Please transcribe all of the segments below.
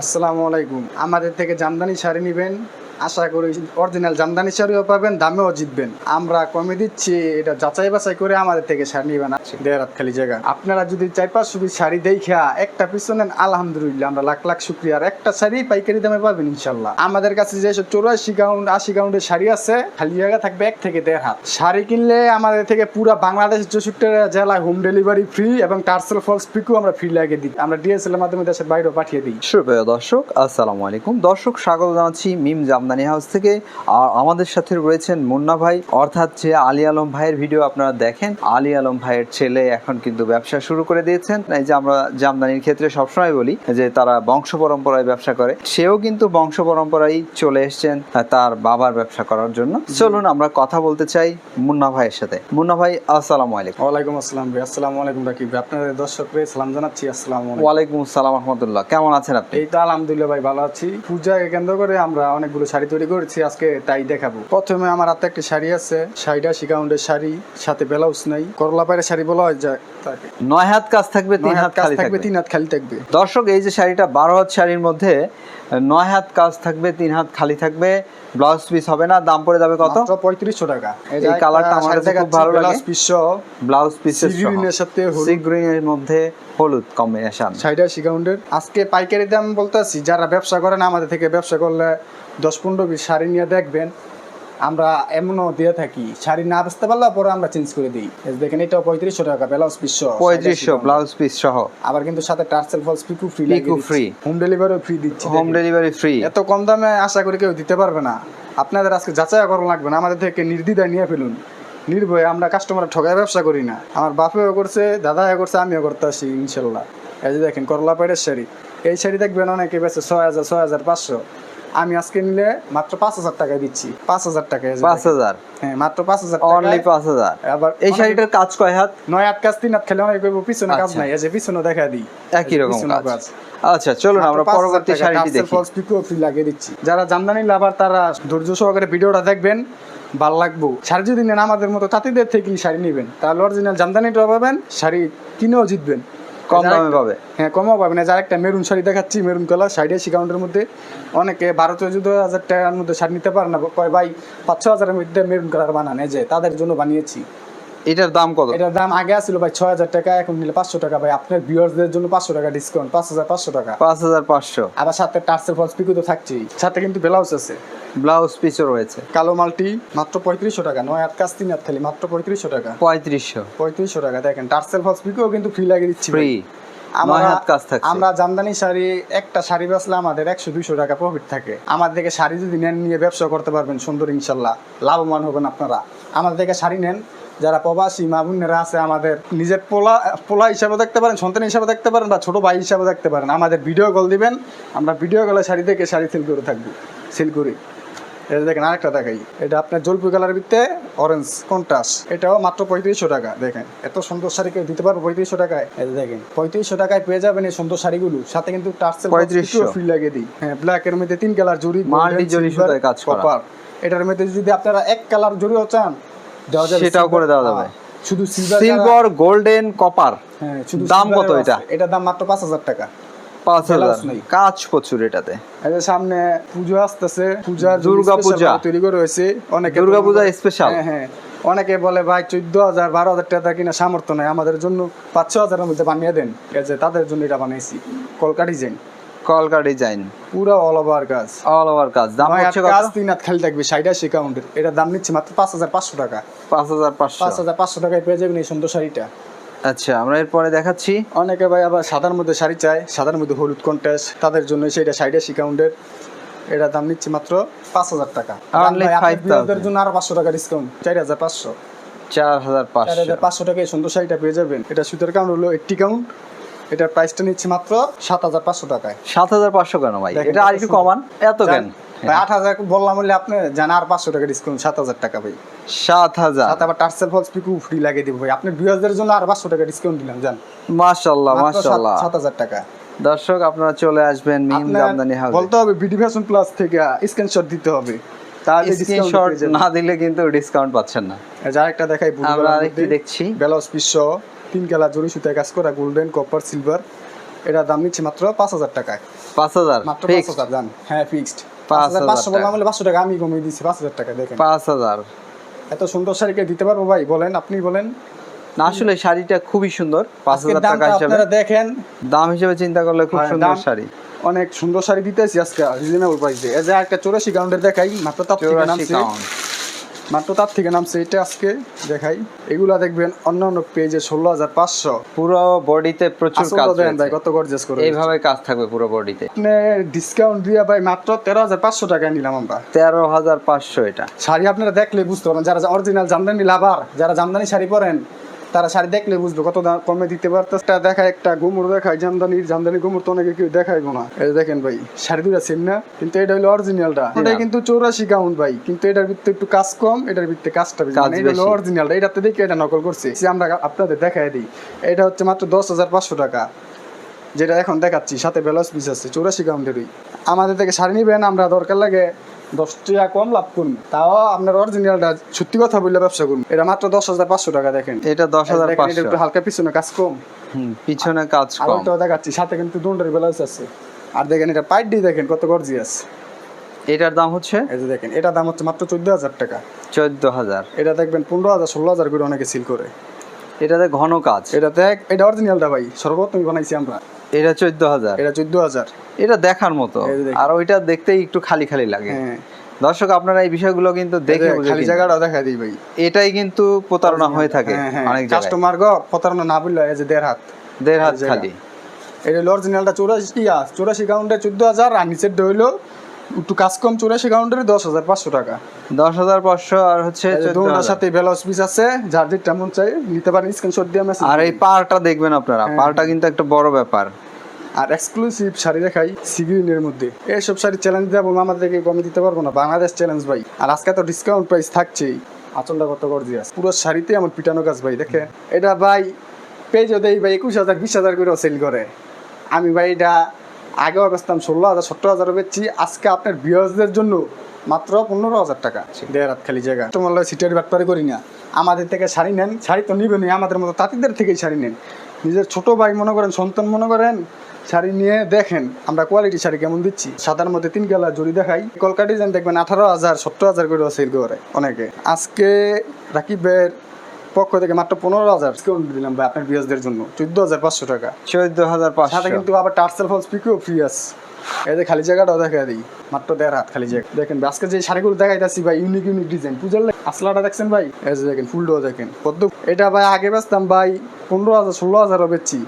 আসসালামু আলাইকুম। আমাদের থেকে জামদানি শাড়ি নেবেন। আশা করি অরিজিনাল জামদানি শাড়িও পাবেন, দামেও জিতবেন। আমরা কমে দিচ্ছি, এটা যাচাই বাছাই করে আমাদের থেকে শাড়ি নেবেন দেড়াত খালি জায়গা। আপনারা যদি চার পাঁচশো পিস শাড়ি দেখা একটা পিছু নেন, আলহামদুলিল্লাহ, আমরা লাখ লাখ শুক্রিয়া। আর একটা শাড়ি পাইকারি দামে পাবেন, ইনশাল্লাহ। আমাদের কাছে যেসব চৌরাশি গাউন্ড আশি কাউন্টের শাড়ি আছে, খালি জায়গা থাকবে এক থেকে দেড় হাত। শাড়ি কিনলে আমাদের থেকে পুরো বাংলাদেশ চৌষট্টি জেলায় হোম ডেলিভারি ফ্রি এবং টার্সেল ফলস পিকও আমরা ফ্রি লাগিয়ে দিই। আমরা ডিএসএল এর মাধ্যমে দেশের বাইরেও পাঠিয়ে দিই। সুপ্রিয় দর্শক, আসসালামু আলাইকুম। দর্শক, স্বাগত জানাচ্ছি মিম জামদানি হাউস থেকে। আর আমাদের সাথে রয়েছেন মুন্না ভাই। অর্থাৎ যে আলী আলম ভাইয়ের ভিডিও আপনারা দেখেন আলী আলম ভাইয়ের ছেলে এখন কিন্তু ব্যবসা শুরু করে দিয়েছেন। এই যে আমরা জামদানির ক্ষেত্রে সবসময় বলি যে তারা বংশ পরম্পরায় ব্যবসা করে। সেও কিন্তু বংশ পরম্পরায় চলে এসেছেন তার বাবার ব্যবসা করার জন্য। চলুন আমরা কথা বলতে চাই মুন্না ভাইয়ের সাথে। মুন্না ভাই আসসালামু আলাইকুম। ওয়ালাইকুম আসসালাম ভাই। আসসালামু আলাইকুম রাকিব আপনাদের দর্শক ভাই সালাম জানাচ্ছি। আসসালামু ওয়ালাইকুম আসসালাম রহমতুল্লাহ। কেমন আছেন আপনি? এই তো আলহামদুলিল্লাহ ভাই ভালো আছি। পূজাকে কেন্দ্র করে আমরা অনেকগুলো শাড়ি তৈরি করেছি আজকে তাই দেখাবো। প্রথমে আমার হাতে একটা শাড়ি আছে শাড়িটা শিকাউন্ডের শাড়ি সাথে ব্লাউজ নাই। করলা পায়ের শাড়ি বলা হয় যায় নয় হাত কাজ থাকবে তিন হাত কাজ থাকবে তিন হাত খালি থাকবে। দর্শক এই যে শাড়িটা বারো হাত শাড়ির মধ্যে নয় হাত কাজ থাকবে তিন হাত খালি থাকবে ব্লাউজ পিস হবে না দাম পড়ে যাবে কত? পঁয়ত্রিশশো টাকা। এই কালারটা আমার কাছে খুব ভালো লাগে। পিস সহ। ব্লাউজ পিসের সি গ্রিনের সাথে হলুদ। সি গ্রিনের মধ্যে হলুদ কম্বিনেশন। শাড়িটা শিকাউন্ডের আজকে পাইকারি দাম বলতেছি যারা ব্যবসা করেন আমাদের থেকে ব্যবসা করলে দশ পনেরো পিস শাড়ি নিয়ে দেখবেন আমরা এমনও দিয়ে থাকি। শাড়ি না বেচতে পারলে পরে আমরা চেঞ্জ করে দিই। দেখেন এটা পঁয়ত্রিশশো টাকা ব্লাউজ পিস সহ পঁয়ত্রিশশো ব্লাউজ পিস সহ। আবার কিন্তু সাথে tassel falls pico free pico free। Home ডেলিভারিও free দিচ্ছি হোম ডেলিভারি ফ্রি এত কম দামে আশা করি কেউ দিতে পারবে না। আপনাদের আজকে যাচাই করা লাগবে না আমাদের থেকে নির্দ্বিধায় নিয়ে ফেলুন। নির্ভয়ে আমরা কাস্টমার ঠকায় ব্যবসা করি না। আমার বাপেও করছে দাদাও করছে আমিও করতে আসি ইনশাল্লাহ। এই যে দেখেন করলা পাইটের শাড়ি। এই শাড়ি দেখবেন অনেকে বেছে ছয় হাজার ছয় হাজার পাঁচশো। আমি আজকে নিলে মাত্র পাঁচ হাজার টাকায় দিচ্ছি। পাঁচ হাজার টাকায় পাঁচ হাজার? হ্যাঁ মাত্র পাঁচ হাজার অনলি পাঁচ হাজার? আবার এই শাড়িটার কাজ কয় হাত? নয় হাত কাজ তিন হাত খেলে অনেক পিছনে কাজ আচ্ছা। নাই। এই যে পিছনে দেখা দিই। একই রকম কাজ। আচ্ছা চলুন আমরা পরবর্তী শাড়িটি দেখি। ফলস পিকো ফ্রি লাগিয়ে দিচ্ছি। যারা জামদানি লাভার তারা ধৈর্য সহকারে ভিডিওটা দেখবেন। ভালো লাগবো। শাড়ি যদি নেন আমাদের মতো তাঁতিদের থেকেই শাড়ি নেবেন। তাহলে অরিজিনাল জামদানিটাও পাবেন শাড়ি কিনেও জিতবেন। কম দামে পাবে। হ্যাঁ কমও পাবেন যার একটা মেরুন শাড়ি দেখাচ্ছি মেরুন কালার শাড়ি কাউন্টের মধ্যে অনেকে বারো চোদ্দ হাজার টাকার মধ্যে শাড়ি নিতে পারে না। কয় ভাই পাঁচ ছ হাজারের মধ্যে মেরুন কালার বানান যে তাদের জন্য বানিয়েছি। এটার দাম কত? এটার দাম আগে আসছিল ভাই ছয় হাজার টাকা এখন নিলে পাঁচশো টাকা। ভাই আপনার ভিউয়ার্সদের জন্য পাঁচশো টাকা ডিসকাউন্ট পাঁচ হাজার পাঁচশো টাকা। পাঁচ হাজার পাঁচশো। আবার সাথে টার্সেল ফলস পিকো তো থাকছেই। সাথে কিন্তু ব্লাউজ আছে। ব্লাউজ পিসও রয়েছে। কালো মালটি মাত্র পঁয়ত্রিশশো টাকা নয় হাত কাজ তিন হাত খালি মাত্র পঁয়ত্রিশশো টাকা। পঁয়ত্রিশশো। পঁয়ত্রিশশো টাকা দেখেন টার্সেল ফলস পিকো কিন্তু ফ্রি লাগিয়ে দিচ্ছি। ফ্রি থাকছে। আমরা জামদানি শাড়ি একটা শাড়ি বেচলে আমাদের একশো দুইশো টাকা প্রফিট থাকে। আমার থেকে শাড়ি যদি নেন নিয়ে ব্যবসা করতে পারবেন সুন্দর ইনশাল্লাহ। লাভবান হবেন আপনারা। আমাদের থেকে শাড়ি নেন যারা প্রবাসী মা বোনেরা আছে আমাদের নিজের পোলা পোলা হিসাবে দেখতে পারেন সন্তান হিসাবে দেখতে পারেন বা ছোট ভাই হিসাবে দেখতে পারেন। আমাদের ভিডিও কল দিবেন আমরা ভিডিও কলে শাড়ি থেকে শাড়ি সেল করে থাকব সেল করি। এটা দেখেন আরেকটা দেখাই। এটা আপনার জলপুই কালার ভিত্তে অরেঞ্জ কন্ট্রাস্ট এটাও মাত্র পঁয়ত্রিশশো টাকা দেখেন। এত সুন্দর শাড়ি কেউ দিতে পারব পঁয়ত্রিশশো টাকায়? এটা দেখেন পঁয়ত্রিশশো টাকায় পেয়ে যাবেন এই সুন্দর শাড়িগুলো। সাথে কিন্তু টার্সেল 3500 ফ্রি লাগিয়ে দিই। হ্যাঁ ব্ল্যাক এর মধ্যে তিন কালার জুড়ি মাল্টি কাজ করা। কপার এটার মধ্যে যদি আপনারা এক কালার জুড়িও চান সেটাও করে দেওয়া যাবে। শুধু সিলভার গোল্ডেন কপার হ্যাঁ শুধু দাম কত এরও এটা? দাম মাত্র পাঁচ হাজার টাকা। পাঁচ হাজার। কাজ প্রচুর এটাতে। সামনে পুজো আসতেছে জন্য দুর্গা পূজা। তৈরি করে হয়েছে অনেকে দুর্গা পূজা special? হ্যাঁ হ্যাঁ। অনেকে বলে ভাই চোদ্দ হাজার বারো হাজার টাকা কিনা সামর্থ্য নাই। আমাদের জন্য পাঁচ ছ হাজারের মধ্যে বানিয়ে দেন। এই যে তাদের জন্য এটা বানিয়েছি। কলকা ডিজাইন কলকা ডিজাইন। পুরো অল ওভার কাজ। অল ওভার কাজ। দাম হচ্ছে কত? কাজ তিন হাত খালি থাকবে সাইডা সে কাউন্টের এটার দাম নিচ্ছে মাত্র পাঁচ হাজার পাঁচশো টাকা। পাঁচ হাজার পাঁচশো। পাঁচ হাজার পাঁচশো টাকায় পেয়ে যাবেন এই সুন্দর শাড়িটা। আচ্ছা আমরা এরপরে দেখাচ্ছি। অনেকে ভাই আবার সাদার মধ্যে শাড়ি চায় সাদার মধ্যে হলুদ কন্টেস্ট তাদের জন্য সেটা সাইডে সিকাউন্টের এটা দাম নিচ্ছে মাত্র পাঁচ হাজার টাকা। Only ভাই, আপনার 5,000 বিয়ারদের জন্য আরও পাঁচশো টাকা ডিসকাউন্ট চার হাজার পাঁচশো। চার হাজার চার পাঁচশো হাজার পাঁচশো টাকায় সুন্দর শাড়িটা পেয়ে যাবেন। এটা সুতার কাউন্ট হলো এইটটি কাউন্ট এটার প্রাইসটা নিচ্ছে মাত্র সাত হাজার পাঁচশো টাকায়। সাত হাজার পাঁচশো কেন ভাই? এটা আর একটু কমান। এত কেন? ভাই আট হাজার বললাম বললে আপনি জানা আর পাঁচশো টাকা ডিসকাউন্ট সাত হাজার টাকা ভাই। সাত হাজার। আবার টার্সেল ফলস পিকু ফ্রি লাগিয়ে দিব ভাই। আপনার বিয়ারদের জন্য আর পাঁচশো টাকা ডিসকাউন্ট দিলাম জান। মাশাল্লাহ মাশাল্লাহ সাত হাজার টাকা। দর্শক আপনারা চলে আসবেন মিম জামদানি হাউস বলতে হবে বিডি ফ্যাশন প্লাস থেকে স্ক্রিনশট দিতে হবে। তাহলে স্ক্রিনশট না দিলে কিন্তু ডিসকাউন্ট পাচ্ছেন না। যা একটা দেখাই আমরা আরেকটি দেখছি। ব্লাউজ পিস তিন কালার জরি সুতায় কাজ করা গোল্ডেন কপার সিলভার এটার দাম নিচ্ছে মাত্র পাঁচ হাজার টাকায়। পাঁচ হাজার? মাত্র পাঁচ হাজার জান। হ্যাঁ ফিক্সড পাঁচ হাজার পাঁচশো বললাম বলে পাঁচশো টাকা আমি কমিয়ে দিচ্ছি পাঁচ হাজার টাকা দেখেন। পাঁচ হাজার। এত সুন্দর শাড়িকে দিতে পারব ভাই বলেন আপনি বলেন। না আসলে শাড়িটা খুবই সুন্দর পাঁচ হাজার টাকা হিসাবে। আপনারা দেখেন। দাম হিসেবে চিন্তা করলে খুব হ্যাঁ, সুন্দর শাড়ি। অনেক সুন্দর শাড়ি দিতেছি আজকে রিজনেবল প্রাইসে এই যে একটা চৌরাশি কাউন্টের দেখাই মাত্র তার থেকে চৌরাশি কাউন্ট মাত্র তার থেকে নামছে এটা আজকে দেখাই। এগুলা দেখবেন অন্য অন্য পেজে ষোলো হাজার পাঁচশো। পুরো বডিতে প্রচুর কাজ দেন ভাই কত গর্জেস করে এইভাবে কাজ থাকবে পুরো বডিতে। ডিসকাউন্ট দিয়ে ভাই মাত্র তেরো হাজার পাঁচশো টাকা নিলাম আমরা। তেরো হাজার পাঁচশো এটা। শাড়ি আপনারা দেখলে বুঝতে পারেন যারা অরিজিনাল জামদানি লাভার যারা জামদানি শাড়ি পরেন তারা শাড়ি দেখলে বুঝবে কত দাম কমে দিতে পারতো একটা দেখায় একটা গুমুর দেখায় জামদানির জামদানি গুমুর তো অনেকে কেউ দেখাইবো না। যে দেখেন ভাই শাড়ি দুটা সেম না কিন্তু এটা হলো অরিজিনালটা এটা কিন্তু চৌরাশি কাউন্ট ভাই কিন্তু এটার ভিতরে একটু কাজ কম এটার ভিতরে কাজটা বেশি। মানে এটা হলো। অরিজিনালটা এটাতে দেখে এটা নকল করছে। আমরা আপনাদের দেখাই দিই এটা হচ্ছে মাত্র দশ হাজার পাঁচশো টাকা যেটা এখন দেখাচ্ছি সাথে ব্লাউজ পিস আছে চৌরাশি কাউন্টেরই আমাদের থেকে শাড়ি নিবেন আমরা দরকার লাগে দশ টাকা কম লাভ করুন। তাও আপনার অরিজিনালটা সত্যি কথা বললে ব্যবসা করুন। এটা মাত্র দশ হাজার পাঁচশো টাকা দেখেন। এটা দশ হাজার একটু হালকা পিছনে কাজ কম। পিছনে কাজ কম। দেখাচ্ছি সাথে কিন্তু দুন্ডের ব্লাউজ আছে। আর দেখেন এটা পাইট দিয়ে দেখেন কত গর্জি আছে এটার দাম হচ্ছে? এই যে দেখেন এটা দাম হচ্ছে মাত্র চোদ্দ হাজার টাকা। চোদ্দ হাজার। এটা দেখবেন পনেরো হাজার ষোলো হাজার করে অনেকে সিল করে। এটাতে ঘন কাজ। এটা দেখ এটা অরিজিনালটা ভাই সর্বোত্তম বানাইছি আমরা। এটা চোদ্দ হাজার। এটা চোদ্দ হাজার। এটা দেখার মতো। আর ওইটা দেখতেই একটু খালি খালি লাগে। হ্যাঁ। দর্শক আপনারা এই বিষয়গুলো কিন্তু দেখে খালি জায়গাটা দেখা দিই ভাই। এটাই কিন্তু প্রতারণা হয়ে থাকে হ্যাঁ, হ্যাঁ। অনেক কাস্টমার গো প্রতারণা না বললে এই যে দেড় হাত। দেড় হাত খালি। এটা অরিজিনালটা চৌরাশি ইয়া চৌরাশি কাউন্টে চোদ্দ হাজার আর নিচের হইল একটু কাজ কম চৌরাশি কাউন্টের দশ হাজার পাঁচশো টাকা। দশ হাজার পাঁচশো আর হচ্ছে এই যে 14,000 দুটার সাথে ব্লাউজ পিস আছে যার যেটা মন চাই নিতে পারেন স্ক্রিনশট দিয়ে মেসেজ আর এই পারটা দেখবেন আপনারা হ্যাঁ। পারটা কিন্তু একটা বড় ব্যাপার। আর এক্সক্লুসিভ শাড়ি দেখাই সিগ্রিনের মধ্যে। এইসব শাড়ি চ্যালেঞ্জ দেবো আমাদের থেকে কমে দিতে পারব না। বাংলাদেশ চ্যালেঞ্জ ভাই। আর আজকে তো ডিসকাউন্ট প্রাইস থাকছেই। আচলটা কত গর্জিয়াস পুরো শাড়িতে আমার পিটানো কাজ ভাই দেখে এটা ভাই পেজও দেই ভাই একুশ হাজার বিশ হাজার করে সেল করে। আমি ভাই এটা আগেও বেচতাম ষোলো হাজার সতেরো হাজার বেচছি। আজকে আপনার বিয়ার্সদের জন্য মাত্র পনেরো হাজার টাকা। দেড় খালি জায়গা। তোমার সিটের ব্যাপারে করি না। আমাদের থেকে শাড়ি নেন, শাড়ি তো নিবেনই, আমাদের মতো তাঁতিদের থেকেই শাড়ি নেন। নিজের ছোট ভাই মনে করেন, সন্তান মনে করেন, শাড়ি নিয়ে দেখেন আমরা কোয়ালিটি শাড়ি কেমন দিচ্ছি। সাদার মধ্যে তিন কালার জড়ি দেখাই। কলকাতা ডিজাইন দেখবেন, আঠারো হাজার, সত্তর হাজার করে সেল করে অনেকে। আজকে রাকিবের পক্ষ থেকে মাত্র পনেরো হাজার ডিসকাউন্ট দিলাম ভাই আপনার বিয়াসদের জন্য। চোদ্দ হাজার পাঁচশো টাকা। চোদ্দ হাজার সাথে কিন্তু আবার টার্সেল ফলস পিকেও ফ্রি আছে। এই যে খালি জায়গাটাও দেখা দিই। মাত্র দেড় হাত খালি জায়গা। দেখেন আজকে যে শাড়িগুলো দেখাইতেছি ভাই ইউনিক ইউনিক ডিজাইন পূজার আসলাটা দেখছেন ভাই? এই যে দেখেন ফুলটাও দেখেন। পদ্ম এটা ভাই আগে বেচতাম ভাই পনেরো হাজার ষোলো হাজারও বেচছি।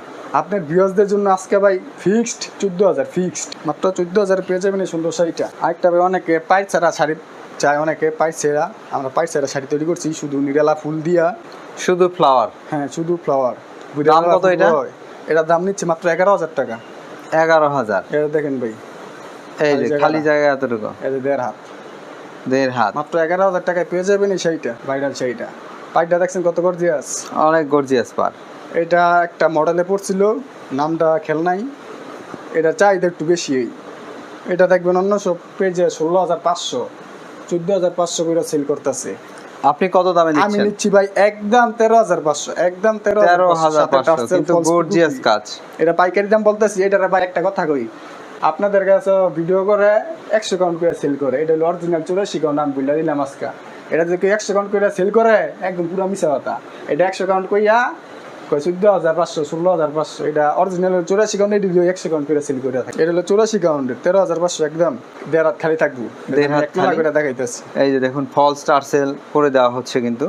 আপনার ভিউয়ার্সদের জন্য আজকে ভাই ফিক্সড চোদ্দ হাজার ফিক্সড মাত্র চোদ্দ হাজার পেয়ে যাবেন এই সুন্দর শাড়িটা। আরেকটা ভাই অনেকে ছাড়া শাড়ি চায় অনেকে ছেঁড়া আমরা ছাড়া শাড়ি তৈরি করছি শুধু নিরালা ফুল দিয়া। শুধু ফ্লাওয়ার হ্যাঁ শুধু ফ্লাওয়ার দাম কত এটা? এটার দাম নিচ্ছে মাত্র এগারো হাজার টাকা। এগারো হাজার। এটা দেখেন ভাই। এই যে খালি জায়গা এতটুকু। এই যে দেড় হাত। দেড় হাত। মাত্র এগারো হাজার টাকায় পেয়ে যাবেন এই শাড়িটা ভাইরাল শাড়িটা। পাইটা দেখছেন কত গর্জিয়াস অনেক গর্জিয়াস পার। এটা একটা মডেলে পড়ছিল নামটা খেল নাই। এটা চাহিদা একটু বেশি। এটা দেখবেন অন্য সব পেজে ষোলো হাজার পাঁচশো। চোদ্দ হাজার পাঁচশো করে সেল করতেছে। আপনি কত দামে আমি নিচ্ছি ভাই একদম তেরো হাজার পাঁচশো একদম তেরো তেরো হাজার পাঁচশো কিন্তু গর্জিয়াস কাজ। এটা পাইকারি দাম বলতেছি এটার ভাই একটা কথা কই। আপনাদের কাছে ভিডিও করে একশো কাউন্ট করে সেল করে এটা হলো অরিজিনাল চুরাশি কাউন্ট আমি বললে দিলাম আজকা। এটা যদি একশো কাউন্ট করে সেল করে একদম পুরো মিশা কথা। এটা একশো কাউন্ট কইয়া কয় চোদ্দ হাজার পাঁচশো ষোলো হাজার পাঁচশো। এটা অরিজিনাল চুরাশি কাউন্ট এটি একশো কাউন্ট করে সেল করে থাকে। এটা হলো চুরাশি কাউন্টের তেরো হাজার পাঁচশো একদম। দেড় হাত খালি থাকব। দেড় হাত এক মেলা খালি? করে দেখাইতেছি। এই যে দেখুন ফল স্টার সেল করে দেওয়া হচ্ছে কিন্তু।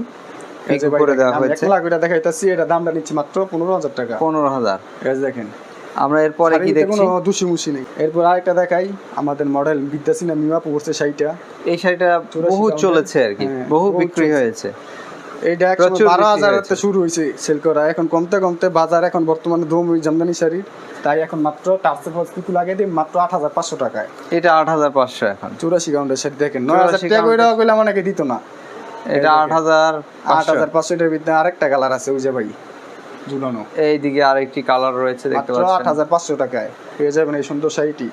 এই যে পিকো ভাই করে দেওয়া হয়েছে। মেলা করে দেখাইতেছি এটা দামটা নিচ্ছি মাত্র পনেরো হাজার টাকা। পনেরো হাজার। দেখেন। আমরা এরপরে কি দেখছি? কোনো দুষি মুষি নেই। এরপর আরেকটা দেখাই আমাদের মডেল বিদ্যাসিনা মিমা পড়ছে শাড়িটা। এই শাড়িটা বহু চলেছে আর কি হ্যাঁ, বহু বিক্রি হয়েছে। এইটা একশো বারো হাজার শুরু হয়েছে সেল করা। এখন কমতে কমতে বাজার এখন বর্তমানে ওই জামদানি শাড়ির। তাই এখন মাত্র টার্সেল ফলস পিকু লাগিয়ে দিই মাত্র আট হাজার পাঁচশো টাকায় এটা আট হাজার পাঁচশো এখন। চুরাশি কাউন্টের শাড়ি দেখেন নয় হাজার টাকা করে কাউন্টের। কইলাম অনেকে দিত না। এটা আট হাজার আট হাজার পাঁচশো এটার ভিতরে আরেকটা কালার আছে ওই যে ভাই ঝুলানো। এইদিকে আরেকটি কালার রয়েছে দেখতে মাত্র আট হাজার পাঁচশো টাকায়। পেয়ে যাবেন এই সুন্দর শাড়িটি।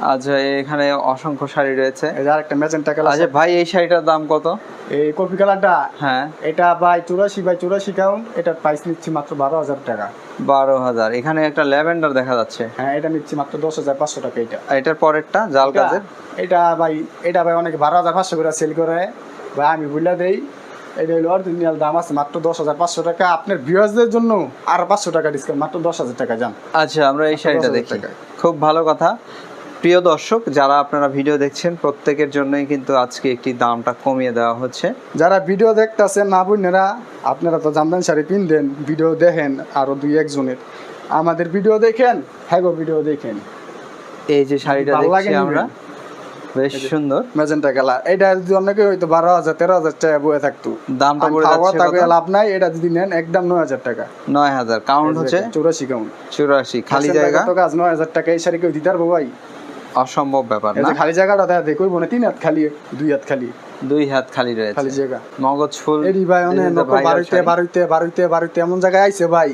আচ্ছা এখানে অসংখ্য শাড়ি রয়েছে। যে আরেকটা ম্যাজেন্টা কালার আচ্ছা ভাই এই শাড়িটার দাম কত? এই কফি কালারটা? হ্যাঁ। এটা বাই চুরাশি বাই চুরাশি কাউন্ট এটার প্রাইস নিচ্ছি মাত্র বারো হাজার টাকা। বারো হাজার। এখানে একটা ল্যাভেন্ডার দেখা যাচ্ছে। হ্যাঁ এটা নিচ্ছি মাত্র দশ হাজার পাঁচশো টাকা এটা। আর এটার পরেরটা জাল এটা- কাজের? এটা ভাই এটা ভাই অনেক বারো হাজার পাঁচশো করে সেল করে। ভাই আমি বুঝলা দেই এটা হলো অরিজিনাল দাম আছে মাত্র দশ হাজার পাঁচশো টাকা। আপনার ভিউয়ার্সদের জন্য আর পাঁচশো টাকা ডিসকাউন্ট মাত্র দশ হাজার টাকা যান আচ্ছা আমরা এই শাড়িটা 10,000 দেখি। খুব ভালো কথা। প্রিয় দর্শক যারা আপনারা ভিডিও দেখছেন প্রত্যেকের জন্যই কিন্তু আজকে একটি দামটা কমিয়ে দেওয়া হচ্ছে। যারা ভিডিও দেখতেছেন না বোনেরা আপনারা তো জামদানি শাড়ি পিনদেন ভিডিও দেখেন আরও দুই একজনের। আমাদের ভিডিও দেখেন হ্যাঁ গো ভিডিও দেখেন। এই যে শাড়িটা লাগে দেখছি আমরা বেশ সুন্দর। Magenta colour. এটা যদি অনেকে হয়তো বারো হাজার তেরো হাজার টাকা বয়ে থাকতো। দামটা পড়ে যাচ্ছে লাভ নাই এটা যদি নেন একদম নয় হাজার টাকা। নয় হাজার। কাউন্ট হচ্ছে? চৌরাশি কাউন্ট। চুরাশি খালি জায়গা? কত কাজ? নয় হাজার টাকা এই শাড়ি কেউ দিতে পারব ভাই? অসম্ভব ব্যাপার না? খালি জায়গাটা দেখা দেখো না তিন হাত খালি দুই হাত খালি। দুই হাত খালি রয়েছে। খালি জায়গা। মগজ ফুল এরি ভাই অনেক বাড়িতে বাড়িতে বাড়িতে বাড়িতে এমন জায়গায় আইছে ভাই।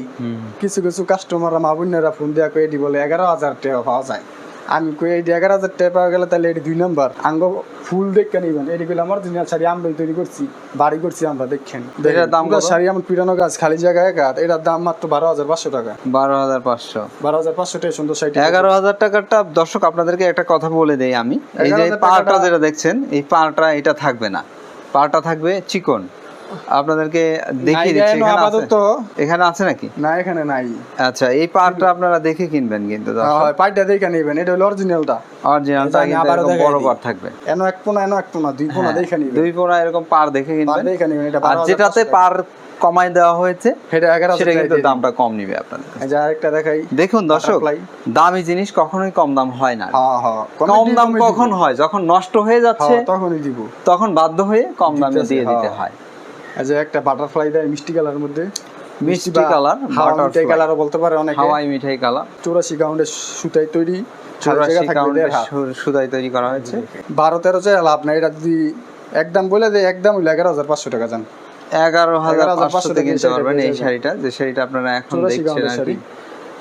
কিছু কিছু কাস্টমাররা মা ফোন দেয়া কই দি বলে এগারো হাজার টাকা পাওয়া যায়। আমি কই এটি এগারো হাজার টাকা পাওয়া গেলে তাহলে এটি দুই নাম্বার। আঙ্গ ফুল দেখে নিবেন। এটি গুলো আমার দুনিয়া শাড়ি আমরা তৈরি করছি বাড়ি করছি আমরা দেখেন। এটার দাম? শাড়ি আমার পিরানো গাছ খালি জায়গায় এক এটার দাম মাত্র বারো হাজার পাঁচশো টাকা। বারো হাজার পাঁচশো। বারো হাজার পাঁচশো টাকা সুন্দর শাড়ি এগারো হাজার টাকারটা দর্শক আপনাদেরকে একটা কথা বলে দেই আমি। এই যে 11,000 পাড়টা টাকাটা- যেটা দেখছেন এই পাড়টা এটা থাকবে না। পাড়টা থাকবে চিকন। আপনাদেরকে দেখিয়ে দিচ্ছি এখানে আপাতত। এখানে আছে নাকি? না এখানে নাই। আচ্ছা এই আপনারা দেখে কিনবেন কিন্তু হয় দেখে নিবেন এটা হলো অরিজিনালটা অরিজিনালটা কিন্তু বড়। থাকবে। এন এক পোনা এন এক পোনা দুই পোনা হ্যাঁ, দেখে নিবেন। দুই পোনা এরকম পাড় দেখে পার কিনবেন দেখে নিবেন এটা আর যেটাতে পার কমাই দেওয়া হয়েছে সেটা কিন্তু দামটা কম নিবে আপনাদের যে দেখাই। দেখুন দর্শক। দামি জিনিস কখনোই কম দাম হয় না। হ্যাঁ হ্যাঁ কম দাম কখন হয়? যখন নষ্ট হয়ে যাচ্ছে তখনই দিব। তখন বাধ্য হয়ে কম দামে দিয়ে দিতে হ্যাঁ। যে একটা বাটারফ্লাই দেয় মিষ্টি কালার মধ্যে। মিষ্টি কালার হাওয়া মিঠাই কালারও বলতে পারে অনেকে। হাওয়াই মিঠাই কালার চৌরাশি সুতায় তৈরি। তৈরি করা হয়েছে। বারো তেরো চাই লাভ নাই। এটা যদি একদম বলে দেয় একদম এগারো হাজার পাঁচশো টাকা যান। এগারো হাজার 11,500 পাঁচশোতে থেকে কিনতে পারবেন এই শাড়িটা। যে শাড়িটা আপনারা এখন 84 দেখছেন আর কি।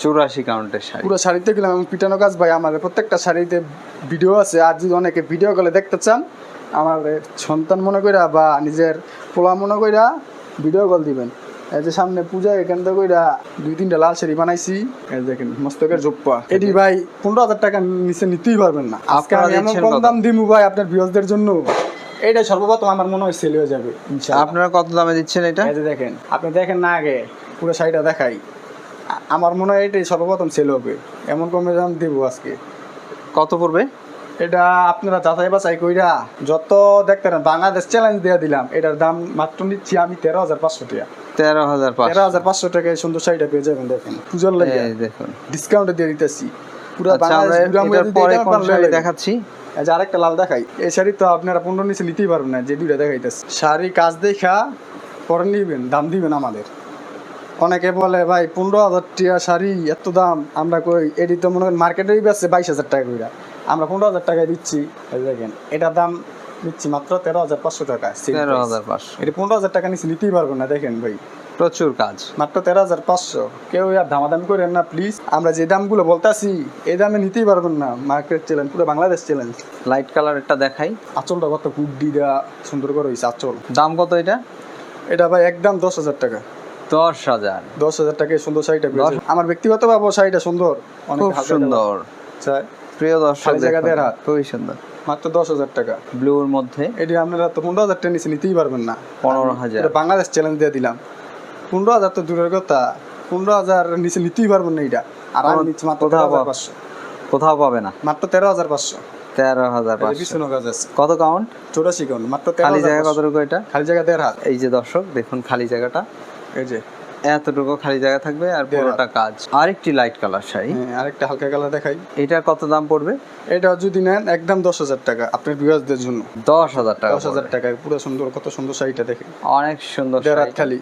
চুরাশি কাউন্টের শাড়ি। পুরো শাড়িতে গেলাম পিটানো কাজ ভাই আমাদের প্রত্যেকটা শাড়িতে ভিডিও আছে। আর যদি অনেকে ভিডিও কলে দেখতে চান আমার সন্তান মনে কইরা বা নিজের পোলা মনে কইরা ভিডিও কল দিবেন। এই যে সামনে পূজা এখান থেকে কইরা দুই তিনটা লাল শাড়ি বানাইছি। এই দেখেন মস্তকের জোপ্পা। এটি ভাই পনেরো হাজার টাকা নিচে নিতেই পারবেন না। আজকে আমি এমন কম? দাম দিমু ভাই আপনার ভিউজদের জন্য। এইটা সর্বপ্রথম আমার মনে হয় সেল হয়ে যাবে আপনারা কত দামে দিচ্ছেন এটা? এই যে দেখেন আপনি দেখেন না আগে পুরো শাড়িটা দেখাই। আমার মনে হয় এটাই সর্বপ্রথম সেল হবে। এমন কমে দাম দিব আজকে। কত পড়বে? এটা আপনারা যাচাই বাছাই কইরা যত দেখতে পারেন বাংলাদেশ চ্যালেঞ্জ দিয়ে দিলাম। এটার দাম মাত্র নিচ্ছি আমি তেরো হাজার পাঁচশো টাকা। তেরো হাজার তেরো পাঁচশো হাজার পাঁচশো টাকায় সুন্দর শাড়িটা পেয়ে যাবেন দেখেন। পুজোর লাগে দেখুন। ডিসকাউন্টে দিয়ে দিতেছি। পুরো আচ্ছা বাংলাদেশ। দেখাচ্ছি? এই যে আরেকটা লাল দেখাই। এই শাড়ি তো আপনারা পনেরো নিচে নিতেই পারবেন না যে দুইটা দেখাইতেছে। শাড়ি কাজ দেখা পরে নিবেন দাম দিবেন আমাদের। অনেকে বলে ভাই পনেরো হাজার টাকা শাড়ি এত দাম? আমরা কই এটি তো মনে করেন মার্কেটেই বেচছে বাইশ হাজার টাকা কইরা। আমরা পনেরো হাজার টাকায় দিচ্ছি দেখেন এটার দাম দিচ্ছি মাত্র তেরো হাজার পাঁচশো টাকা তেরো হাজার পাঁচশো। এটা পনেরো হাজার টাকা নিচে নিতেই পারবেন না দেখেন ভাই। প্রচুর কাজ। মাত্র তেরো হাজার পাঁচশো। কেউ আর দামাদামি করেন না প্লিজ আমরা যে দামগুলো বলতাছি এই দামে নিতেই পারবেন না। মার্কেট চ্যালেঞ্জ পুরো বাংলাদেশ চ্যালেঞ্জ লাইট কালার একটা দেখাই। আঁচলটা কত? গুড্ডি দেওয়া সুন্দর করে হয়েছে আঁচল। দাম কত এটা? এটা ভাই একদম দশ হাজার টাকা। দশ হাজার। দশ হাজার টাকায় সুন্দর শাড়িটা আমার ব্যক্তিগত ভাবে শাড়িটা সুন্দর। অনেক সুন্দর। চাই প্রিয় দর্শক। খুবই সুন্দর। মাত্র দশ হাজার টাকা। ব্লুর মধ্যে। এটি আপনারা তো পনেরো হাজার টাকা নিচে নিতেই পারবেন না। পনেরো হাজার। বাংলাদেশ চ্যালেঞ্জ দিয়ে দিলাম। পনেরো হাজার তো দূরের কথা পনেরো হাজার নিচে নিতেই পারবেন না এটা। আর আমি নিচ্ছি মাত্র তেরো হাজার পাঁচশো। কোথাও পাবে না। মাত্র তেরো হাজার পাঁচশো। তেরো হাজার কত কাউন্ট চৌরাশি কাউন্ট মাত্র খালি জায়গা। কতটুকু এটা? খালি জায়গা দেড় হাত। এই যে দর্শক দেখুন খালি জায়গাটা। এই যে এতটুকু খালি জায়গা থাকবে আর পুরোটা কাজ। আরেকটি লাইট কালার শাড়ি হ্যাঁ, আরেকটা হালকা কালার দেখাই। এটা কত দাম পড়বে? এটা যদি নেন একদম দশ হাজার টাকা আপনার বিবাহদের জন্য। দশ হাজার টাকা দশ হাজার। টাকায় পুরো সুন্দর কত সুন্দর শাড়িটা দেখে অনেক সুন্দর খালি।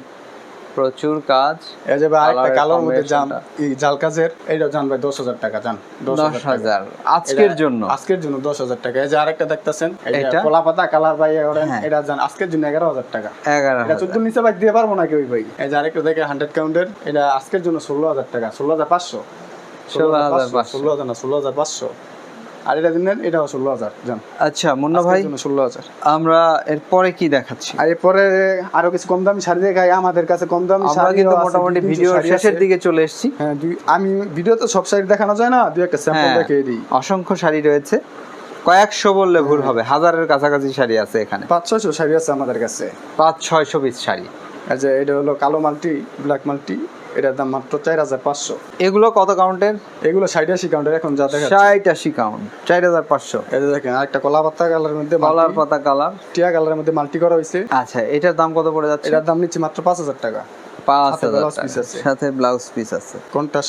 প্রচুর কাজ। এই যে ভাই আরেকটা কালোর মধ্যে জাম জাল কাজের এইটা জান ভাই দশ হাজার টাকা জান দশ টাকা। হাজার। আজকের জন্য। আজকের জন্য দশ হাজার টাকা। এই যে আরেকটা দেখতেছেন এটা? কলা পাতা কালার ভাই হ্যাঁ। এটা জান আজকের জন্য এগারো হাজার টাকা। এগারো এটা হাজার। চোদ্দ নিচে ভাই দিয়ে পারব না কেউ ভাই? এই যে আরেকটা দেখে হান্ড্রেড কাউন্টের এটা আজকের জন্য ষোলো হাজার টাকা ষোলো হাজার পাঁচশো। ষোলো হাজার পাঁচশো। ষোলো হাজার না ষোলো হাজার পাঁচশো। আর এটা এটাও ষোলো হাজার জান। আচ্ছা মুন্না ভাই ষোলো হাজার। আমরা এরপরে কি দেখাচ্ছি? আর এরপরে আরও কিছু কম দামি শাড়ি দেখাই আমাদের কাছে কম দামি কিন্তু মোটামুটি ভিডিও শেষের দিকে চলে এসেছি। হ্যাঁ আমি ভিডিও তো সব শাড়ি দেখানো যায় না দুই একটা স্যাম্পল দেখিয়ে দিই। অসংখ্য শাড়ি রয়েছে। কয়েকশো বললে ভুল হবে হাজারের কাছাকাছি শাড়ি আছে এখানে। পাঁচ ছয়শো শাড়ি আছে আমাদের কাছে। পাঁচ ছয়শো পিস শাড়ি। যে এটা হলো কালো মাল্টি ব্ল্যাক মাল্টি। এটার দাম মাত্র চার হাজার পাঁচশো। এগুলো কত কাউন্টের? এগুলো ষাট আশি কাউন্টের এখন যা দেখা ষাট আশি কাউন্ট চার হাজার পাঁচশো। এটা দেখেন আরেকটা কলা পাতা কালার মধ্যে কলার পাতা কালার। টিয়া কালারের মধ্যে মাল্টি করা হয়েছে। আচ্ছা এটার দাম কত পড়ে যাচ্ছে? এটার দাম নিচ্ছে মাত্র পাঁচ হাজার টাকা। পাঁচ হাজার blouse টাকা। piece আছে। সাথে ব্লাউজ পিস আছে। কোনটা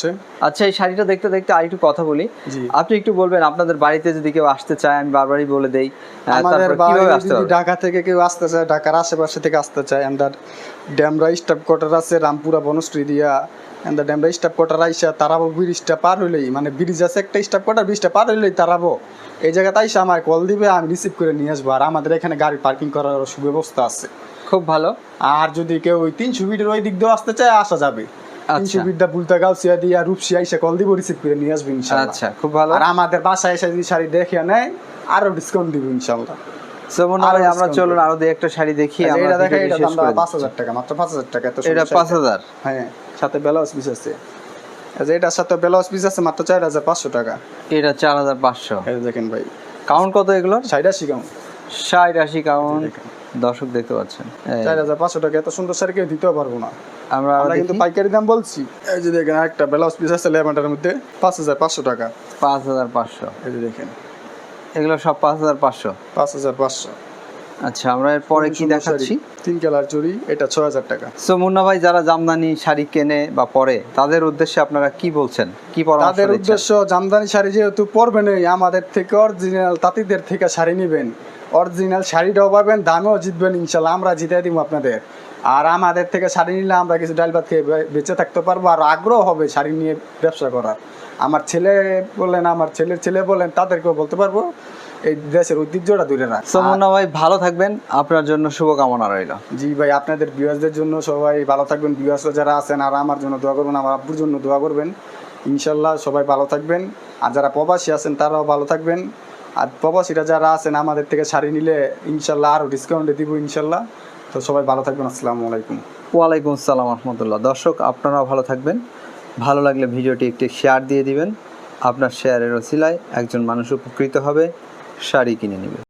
আচ্ছা এই শাড়িটা দেখতে দেখতে আরেকটু কথা বলি। আপনি একটু বলবেন আপনাদের বাড়িতে যদি কেউ আসতে চায় আমি বারবারই বলে দেই আমাদের যদি ঢাকা থেকে কেউ আসতে চায় ঢাকার আশেপাশে থেকে আসতে চায় ড্যামরা স্টাফ কোয়ার্টার আছে রামপুরা বনশ্রী দিয়া ড্যামরা স্টাফ কোয়ার্টার আইসা তারাবো ব্রিজটা পার হইলেই মানে ব্রিজ আছে একটা স্টাফ কোয়ার্টার ব্রিজটা পার হইলেই তারাবো। এই জায়গাতে আইসা আমার কল দিবে আমি রিসিভ করে নিয়ে আসব আর আমাদের এখানে গাড়ি পার্কিং করার সুব্যবস্থা আছে। খুব ভালো। আর যদি কেউ ওই তিনশো ফিটের ওই দিক দিয়ে আসতে চায় আসা যাবে। তিনশো আচ্ছা। ফিটটা বুলতা গাউসিয়া দিয়া রূপসি আইসা কল দিব রিসিভ করে নিয়ে আসবে আচ্ছা খুব ভালো। আর আমাদের বাসায় এসে যদি শাড়ি দেখে নেয় আরও ডিসকাউন্ট দিব ইনশাল্লাহ। আমরা চলুন আরও একটা শাড়ি দেখি এই যে আমরা এটা দেখে এটা শেষ দাম করে পাঁচ হাজার টাকা মাত্র পাঁচ হাজার টাকা এটা পাঁচ হাজার? হ্যাঁ সাথে ব্লাউজ পিস আছে। এটার সাথে ব্লাউজ পিস আছে মাত্র চার হাজার পাঁচশো টাকা। এটা চার হাজার পাঁচশো। দেখেন ভাই। কাউন্ট কত এগুলো শাড়িটা শিখাও ষাট আশি কাউন্ট দর্শক দেখতে পাচ্ছেন। চার হাজার পাঁচশো টাকা এত সুন্দর শাড়ি কেউ দিতেও পারব না। আমরা আমরা কিন্তু পাইকারি দাম বলছি। এই যে দেখেন একটা ব্লাউজ পিস আছে লেভেন্ডারের মধ্যে পাঁচ হাজার পাঁচশো টাকা। পাঁচ হাজার পাঁচশো। এই যে দেখেন। এগুলো সব পাঁচ হাজার পাঁচশো। পাঁচ হাজার পাঁচশো। আচ্ছা আমরা এরপরে কি দেখাচ্ছি? তিন কালার চুড়ি এটা ছয় হাজার টাকা। সো মুন্না ভাই যারা জামদানি শাড়ি কেনে বা পরে তাদের উদ্দেশ্যে আপনারা কি বলছেন? কি পরামর্শ তাদের উদ্দেশ্য জামদানি শাড়ি যেহেতু পরবেনই আমাদের থেকে অরিজিনাল তাঁতিদের থেকে শাড়ি নেবেন। অরিজিনাল শাড়িটাও পাবেন দামেও জিতবেন ইনশাল্লাহ আমরা জিতে দিব আপনাদের। আর আমাদের থেকে শাড়ি নিলে আমরা কিছু ডাল ভাত খেয়ে বেঁচে থাকতে পারব আর আগ্রহ হবে শাড়ি নিয়ে ব্যবসা করার। আমার ছেলে বলেন আমার ছেলের ছেলে বলেন তাদেরকেও বলতে পারব। এই দেশের ঐতিহ্যটা দূরে রাখ সো মুন্না ভাই ভালো থাকবেন। আপনার জন্য শুভকামনা রইল। জি ভাই আপনাদের ভিউয়ার্সদের জন্য সবাই ভালো থাকবেন। ভিউয়ার্সরা যারা আছেন আর আমার জন্য দোয়া করবেন আমার আব্বুর জন্য দোয়া করবেন। ইনশাল্লাহ সবাই ভালো থাকবেন। আর যারা প্রবাসী আছেন তারাও ভালো থাকবেন। আর প্রবাসীরা যারা আছেন আমাদের থেকে শাড়ি নিলে ইনশাল্লাহ আরও ডিসকাউন্টে দিব ইনশাল্লাহ। তো সবাই ভালো থাকবেন। আসসালামু আলাইকুম। ওয়ালাইকুম আসসালাম রহমতুল্লাহ। দর্শক আপনারাও ভালো থাকবেন। ভালো লাগলে ভিডিওটি একটি শেয়ার দিয়ে দিবেন। আপনার শেয়ারের ওসিলায় একজন মানুষ উপকৃত হবে। শাড়ি কিনে নেবে।